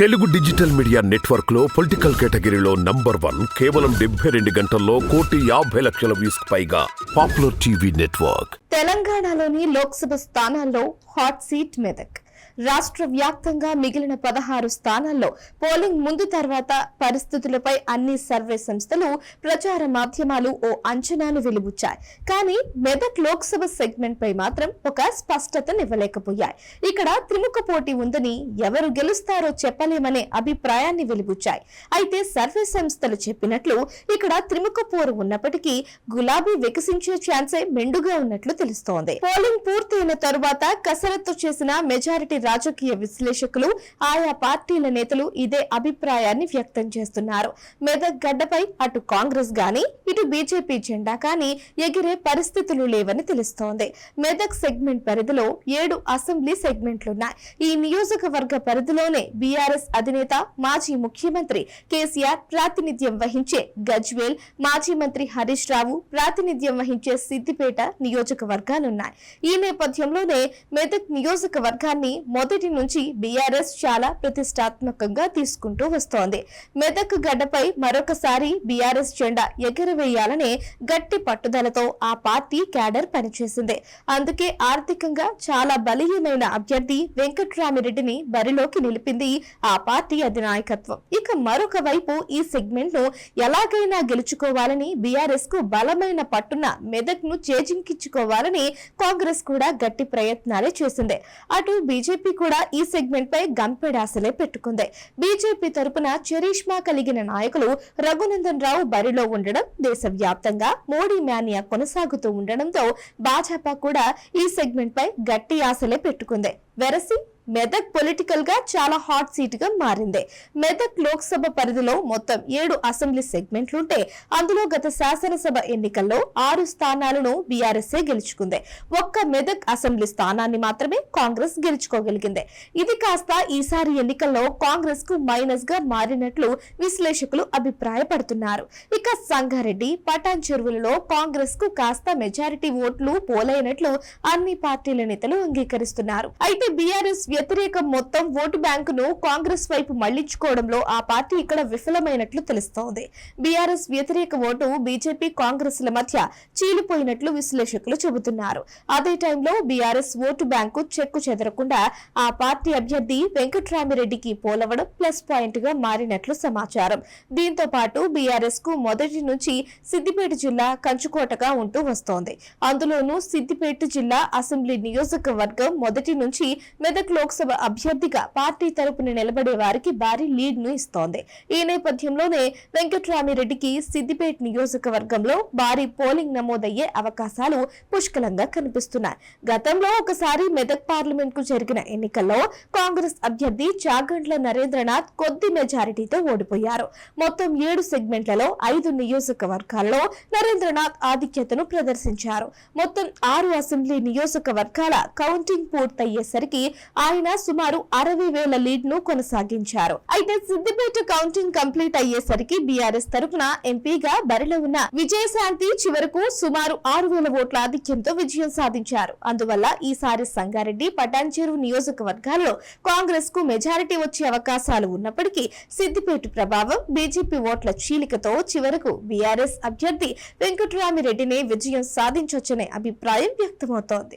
Telugu digital media నెట్వర్క్లో political కేటగిరీలో number one కేవలం డెబ్బై రెండు గంటల్లో కోటి యాభై లక్షల వ్యూస్ పైగా పాపులర్ టీవీ నెట్వర్క్. తెలంగాణలోని లోక్సభ స్థానాల్లో హాట్ సీట్ మెదక్. రాష్ట్ర వ్యాప్తంగా మిగిలిన పదహారు స్థానాల్లో పోలింగ్ ముందు తర్వాత పరిస్థితులపై అన్ని సర్వే సంస్థలు ప్రచార మాధ్యమాలు ఓ అంచనాలు వెలుబుచ్చాయి. కానీ మెదక్ లోక్సభ సెగ్మెంట్ పై మాత్రం ఒక స్పష్టతనివ్వలేకపోయాయి. ఇక్కడ త్రిముఖ పోటీ ఉందని ఎవరు గెలుస్తారో చెప్పలేమనే అభిప్రాయాన్ని వెలుబుచ్చాయి. అయితే సర్వే సంస్థలు చెప్పినట్లు ఇక్కడ త్రిముఖ పోరు ఉన్నప్పటికీ గులాబీ వికసించే ఛాన్సే మెండుగా ఉన్నట్లు తెలుస్తోంది. పోలింగ్ పూర్తయిన తరువాత కసరత్తు చేసిన మెజారిటీ రాజకీయ విశ్లేషకులు ఆయా పార్టీల నేతలు ఇదే అభిప్రాయాన్ని వ్యక్తం చేస్తున్నారు. మెదక్ గడ్డపై అటు కాంగ్రెస్ గాని ఇటు బీజేపీ జెండా కానీ ఎగిరే పరిస్థితులు లేవని తెలుస్తోంది. మెదక్ సెగ్మెంట్ పరిధిలో ఏడు అసెంబ్లీ సెగ్మెంట్లున్నాయి. ఈ నియోజకవర్గ పరిధిలోనే బీఆర్ఎస్ అధినేత మాజీ ముఖ్యమంత్రి కేసీఆర్ ప్రాతినిధ్యం వహించే గజ్వేల్ మాజీ మంత్రి హరీష్ రావు ప్రాతినిధ్యం వహించే సిద్దిపేట నియోజకవర్గాలున్నాయి. ఈ నేపథ్యంలోనే మెదక్ నియోజకవర్గాన్ని మొదటి నుంచి బీఆర్ఎస్ చాలా ప్రతిష్టాత్మకంగా తీసుకుంటూ వస్తోంది. మెదక్ గడ్డపై మరొకసారి బీఆర్ఎస్ జెండా ఎగురవేయాలనే గట్టి పట్టుదలతో ఆ పార్టీ క్యాడర్ పనిచేసింది. అందుకే ఆర్థికంగా చాలా బలీయమైన అభ్యర్థి వెంకట్రామిరెడ్డిని బరిలోకి నిలిపింది ఆ పార్టీ అధినాయకత్వం. ఇక మరొక వైపు ఈ సెగ్మెంట్ను ఎలాగైనా గెలుచుకోవాలని బీఆర్ఎస్కు బలమైన పట్టున మెదక్ను చేజింకించుకోవాలని కాంగ్రెస్ కూడా గట్టి ప్రయత్నాలే చేసింది. అటు బీజేపీ కూడా ఈ సెగ్మెంట్ పై గంపెడాసలే పెట్టుకుంది. బీజేపీ తరపున చరిష్మా కలిగిన నాయకులు రఘునందన్ రావు బరిలో ఉండడం దేశవ్యాప్తంగా మోడీ మ్యానియా కొనసాగుతూ ఉండడంతో భాజపా కూడా ఈ సెగ్మెంట్ పై గట్టి ఆశలే పెట్టుకుంది. వెరసి మెదక్ పొలిటికల్గా చాలా హాట్ సీట్గా మారింది. మెదక్ లోక్సభ పరిధిలో మొత్తం ఏడు అసెంబ్లీ సెగ్మెంట్లుంటే అందులో గత శాసనసభ ఎన్నికల్లో ఆరు స్థానాలను బీఆర్ఎస్ఏ గెలుచుకుంది. ఒక్క మెదక్ అసెంబ్లీ స్థానాన్ని మాత్రమే కాంగ్రెస్ గెలుచుకోగలిగింది. ఇది కాస్త ఈసారి ఎన్నికల్లో కాంగ్రెస్కు మైనస్గా మారినట్లు విశ్లేషకులు అభిప్రాయపడుతున్నారు. ఇక సంగారెడ్డి పటాన్ చెరువులలో కాంగ్రెస్కు కాస్త మెజారిటీ ఓట్లు పోలైనట్లు అన్ని పార్టీల నేతలు అంగీకరిస్తున్నారు. అయితే బీఆర్ఎస్ వ్యతిరేకం మొత్తం ఓటు బ్యాంకును కాంగ్రెస్ వైపు మళ్ళించుకోవడంలో ఆ పార్టీ ఇక్కడ విఫలమైనట్లు తెలుస్తోంది. బీఆర్ఎస్ వ్యతిరేక ఓటు బీజేపీ కాంగ్రెస్ ల మధ్య చీలిపోయినట్లు విశ్లేషకులు చెబుతున్నారు. అదే టైంలో బీఆర్ఎస్ ఓటు బ్యాంకు చెక్కు చెదరకుండా ఆ పార్టీ అభ్యర్థి వెంకట్రామిరెడ్డికి పోలవడం ప్లస్ పాయింట్గా మారినట్లు సమాచారం. దీంతో పాటు బీఆర్ఎస్కు మొదటి నుంచి సిద్దిపేట జిల్లా కంచుకోటగా ఉంటూ వస్తోంది. అందులోనూ సిద్దిపేట జిల్లా అసెంబ్లీ నియోజకవర్గం మొదటి నుంచి మెదక్లో లోక్సభ అభ్యర్థిగా పార్టీ తరపున నిలబడే వారికి భారీ లీడ్ను ఇస్తోంది. ఈ నేపథ్యంలోనే వెంకట్రామిరెడ్డికి సిద్దిపేట నియోజకవర్గంలో భారీ పోలింగ్ నమోదయ్యే అవకాశాలు పుష్కలంగా కనిపిస్తున్నాయి. గతంలో ఒకసారి మెదక్ పార్లమెంట్కు జరిగిన ఎన్నికల్లో కాంగ్రెస్ అభ్యర్థి చాగండ్ల నరేంద్రనాథ్ కొద్ది మెజారిటీతో ఓడిపోయారు. మొత్తం ఏడు సెగ్మెంట్లలో ఐదు నియోజకవర్గాల్లో నరేంద్రనాథ్ ఆధిక్యతను ప్రదర్శించారు. మొత్తం ఆరు అసెంబ్లీ నియోజకవర్గాల కౌంటింగ్ పూర్తయ్యేసరికి ఆయన సుమారు అరవై వేల లీడ్ను కొనసాగించారు. అయితే సిద్దిపేట కౌంటింగ్ కంప్లీట్ అయ్యేసరికి బీఆర్ఎస్ తరఫున ఎంపీగా బరిలో ఉన్న విజయశాంతి చివరకు సుమారు ఆరు వేల ఓట్ల ఆధిక్యంతో విజయం సాధించారు. అందువల్ల ఈసారి సంగారెడ్డి పటాన్చెరు నియోజకవర్గాల్లో కాంగ్రెస్కు మెజారిటీ వచ్చే అవకాశాలు ఉన్నప్పటికీ సిద్దిపేట ప్రభావం బీజేపీ ఓట్ల చీలికతో చివరకు బీఆర్ఎస్ అభ్యర్థి వెంకటరామిరెడ్డినే విజయం సాధించొచ్చనే అభిప్రాయం వ్యక్తమవుతోంది.